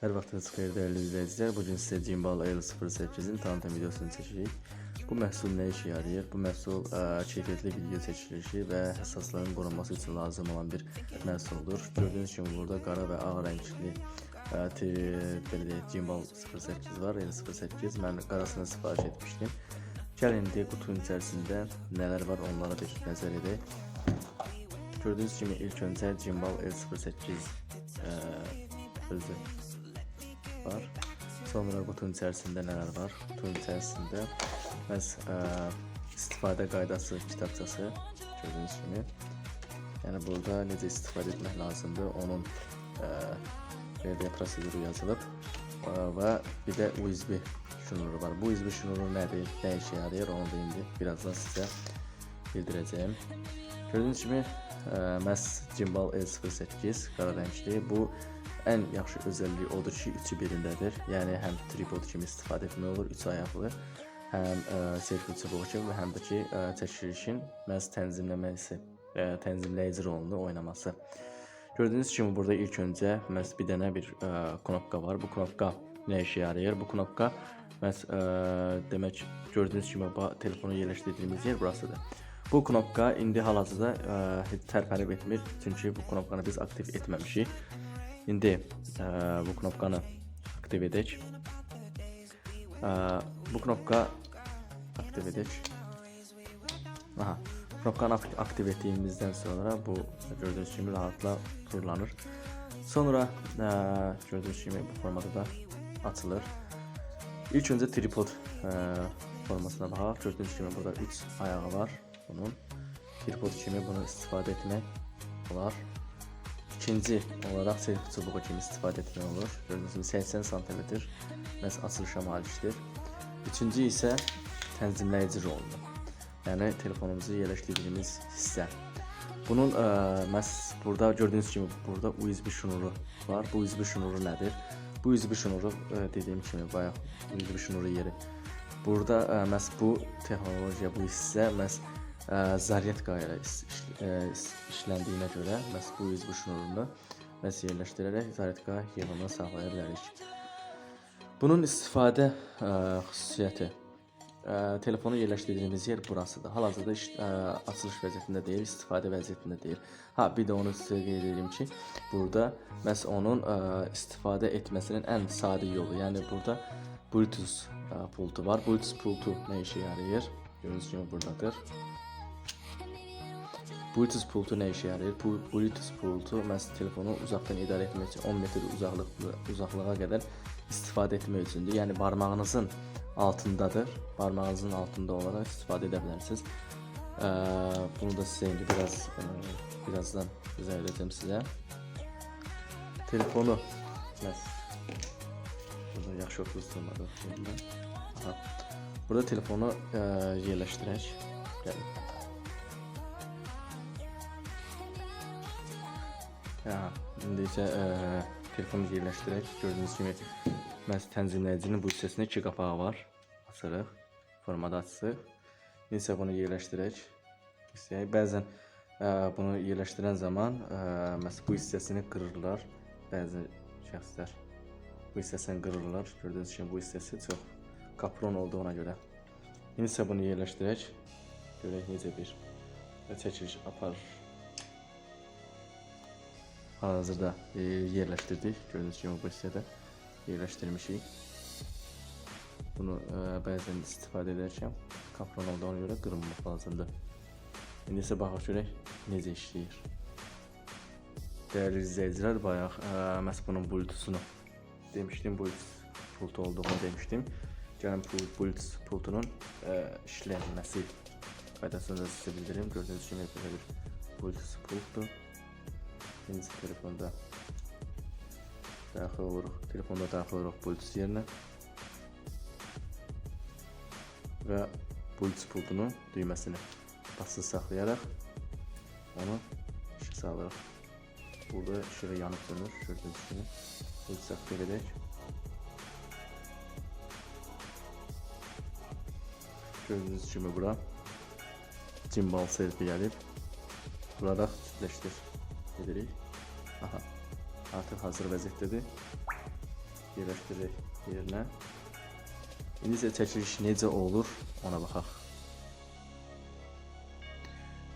Her vaxtınız xeyir değerli izleyiciler. Bugün size Gimbal L08'in tanıtım videosunu seçeceğiz. Bu məhsul nə işə yarayır? Bu məhsul ə, keyfiyyətli video seçilişi və həssasların qorunması üçün lazım olan bir məhsuldur. Gördüyünüz kimi burada qara və ağ rəngli deyək, Gimbal 08 var, L08. Mən qarasını sifariş etmişdim. Gəlin indi qutunun içərisində nələr var onlara bir nəzər edək. Gördüyünüz kimi ilk öncə Gimbal L08 ə, özü var. Sonra qutunun içərisində nələr var? Qutunun içərisində məhz ə, istifadə qaydası kitabçası gördüyünüz kimi. Yəni burada necə istifadə etmək lazımdır, onun ə, belə deyək, proseduru yazılıb və bir də USB şnuru var. Bu USB şnuru nədir, nə işə yarayır, onu da indi birazdan sizə bildirəcəyim. Gördüyünüz kimi ə, məhz Gimbal L08 qara rəngli. Bu ən yaxşı özəlliyi odur ki, üçü birindədir. Yəni həm tripod kimi istifadə etmək olur, üç ayaqlı, həm ə, selfie çubuğu kimi və həm də ki, ə, çəkilişin məhz tənzimləməsi, ə, tənzimləyici rolunu oynaması. Gördüyünüz kimi burada ilk öncə məhz bir dənə bir ə, knopka var. Bu knopka nə işə yarayır? Bu knopka məhz ə, demək gördüyünüz kimi telefonu yerləşdirdiyimiz yer burasıdır. Bu knopka indi hal-hazırda ə, heç tərpənib etmir, çünki bu knopkanı biz aktiv etməmişik. İndi ə, bu knopkanı aktiv edək. Ə, bu knopka aktiv edək. Aha. Knopkanı ak- aktiv etdiyimizdən sonra bu gördüyünüz kimi rahatla fırlanır. Sonra ə, gördüyünüz kimi bu formada da açılır. İlk öncə tripod ə, formasına baxaq. Gördüyünüz kimi burada 3 ayağı var bunun. Tripod kimi bunu istifadə etmək olar. İkinci olaraq selfie çubuğu kimi istifadə etmək olur. Gördüyünüz kimi 80 sm məhz açılışa malikdir. Üçüncü isə tənzimləyici rolunu. Yəni telefonumuzu yerləşdirdiyimiz hissə. Bunun ə, məhz burada gördüyünüz kimi burada USB şnuru var. Bu USB şnuru nədir? Bu USB şnuru ə, dediyim kimi bayaq USB şnuru yeri. Burada ə, məhz bu texnologiya, bu hissə məhz ə, zaryatka ilə iş, ə, işləndiyinə görə məhz bu USB şnurunu məhz yerləşdirərək zaryatka yığını saxlaya bilərik. Bunun istifadə ə, xüsusiyyəti ə, telefonu yerləşdirdiyimiz yer burasıdır. Hal-hazırda ə, açılış vəziyyətində deyil, istifadə vəziyyətində deyil. Ha, bir də onu sizə qeyd edeyim ki, burada məhz onun ə, istifadə etməsinin ən sadə yolu, yəni burada Bluetooth ə, pultu var. Bluetooth pultu nə işə yarayır? Gördüyünüz kimi buradadır. Bluetooth pultu nə işə yarayır? Bu Bluetooth pultu məhz telefonu uzaqdan idarə etmək üçün 10 metr uzaqlıq uzaqlığa qədər istifadə etmək üçündür. Yəni barmağınızın altındadır. Barmağınızın altında olaraq istifadə edə bilərsiniz. Ə, bunu da sizə indi biraz ə, birazdan edəcəm sizə. Telefonu məhz burada yaxşı oturtulmadı. Aha. Burada telefonu ə, yerləşdirək. Gəlin. Ya, indi isə ə, telefonu yerləşdirək. Gördüyünüz kimi məhz tənzimləyicinin bu hissəsində iki qapağı var. Açırıq. Formada açsıq. İndi bunu yerləşdirək. Hissəyə bəzən ə, bunu yerləşdirən zaman ə, məhz bu hissəsini qırırlar. Bəzi şəxslər bu hissəsini qırırlar. Gördüyünüz kimi bu hissəsi çox kapron olduğuna görə. İndi isə bunu yerləşdirək. Görək necə bir çəkiliş aparır. Hazırda e, yerləşdirdik. Gördüyünüz bu hissədə yerləşdirmişik. Bunu e, bəzən istifadə edərkən kapron olduğuna görə qırmamaq lazımdır. İndi isə baxaq görək necə işləyir. Dəyərli izləyicilər, bayaq ə, məhz bunun bluetoothunu demişdim, bluetooth pultu olduğunu demişdim. Gəlin bluetooth pultunun ə, işlənməsi qaydasını da sizə bildirim. Gördüyünüz kimi belə bir bluetooth pultdur. İkinci telefonda Daxil oluruq, telefonda daxil oluruq Bluetooth yerinə. Və Bluetooth pultunun düyməsini basılı onu işıq salırıq. Burada işığı yanıb sönür, gördüyünüz kimi. Bluetooth aktiv edək. Gördüyünüz kimi bura cimbal serpi gəlib. Vuraraq kütləşdir. Edirik. Aha. Artıq hazır vəziyyətdədir. Yerləşdiririk yerinə. İndi isə çəkiliş necə olur ona baxaq.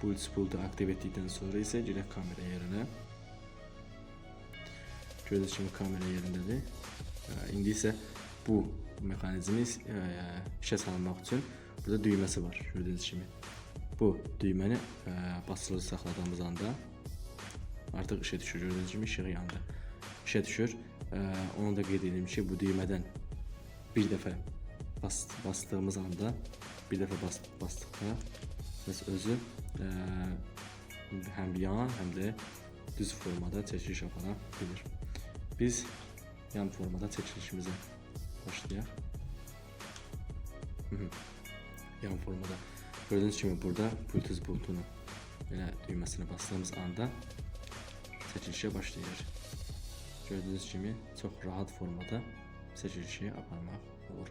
Bu üç pultu aktiv etdikdən sonra isə girək kamera yerinə. Kimi kamera yerindədir. İndi isə bu mexanizmi ə, işə salmaq üçün burada düyməsi var gördüyünüz kimi. Bu düyməni ə, basılı saxladığımız anda artıq işə düşür gördüyünüz kimi işığı yandı. İşə düşür. Ə, onu da qeyd edim ki, bu düymədən bir dəfə bas, bastığımız anda bir dəfə bas, basdıqda bəs özü ə, həm yan, həm də düz formada çəkiliş apara bilir. Biz yan formada çəkilişimizə başlayaq. Mhm. yan formada. Gördüğünüz kimi burada Bluetooth bulutunu belə düyməsini bastığımız anda çəkilişə başlayır. Gördüğünüz kimi çox rahat formada çəkilişi aparmaq olur.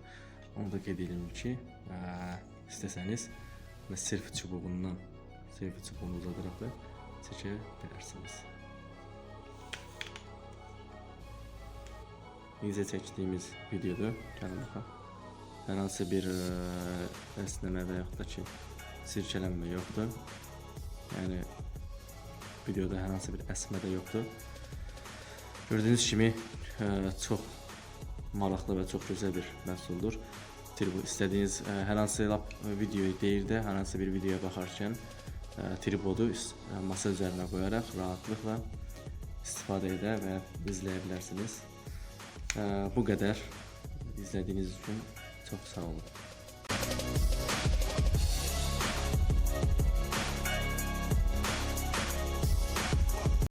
Onu da qeyd edim ki, ə, istəsəniz və selfie çubuğundan selfie çubuğunu uzadaraq da çəkə bilərsiniz. Çəkdiyimiz videodur. Gəlin baxaq. Hər bir ə, əsnəmə və yaxud da ki, sirkələnmə yoxdur. Yəni videoda hər hansı bir əsmə də yoxdur. Gördüyünüz kimi ə, çox maraqlı və çox gözəl bir məhsuldur. Tribu istədiyiniz ə, hər hansı lap videoyu deyil də, hər hansı bir videoya baxarkən ə, tripodu üst- ə, masa üzərinə qoyaraq rahatlıqla istifadə edə və izləyə bilərsiniz. Ə, bu qədər izlədiyiniz üçün çox sağ olun.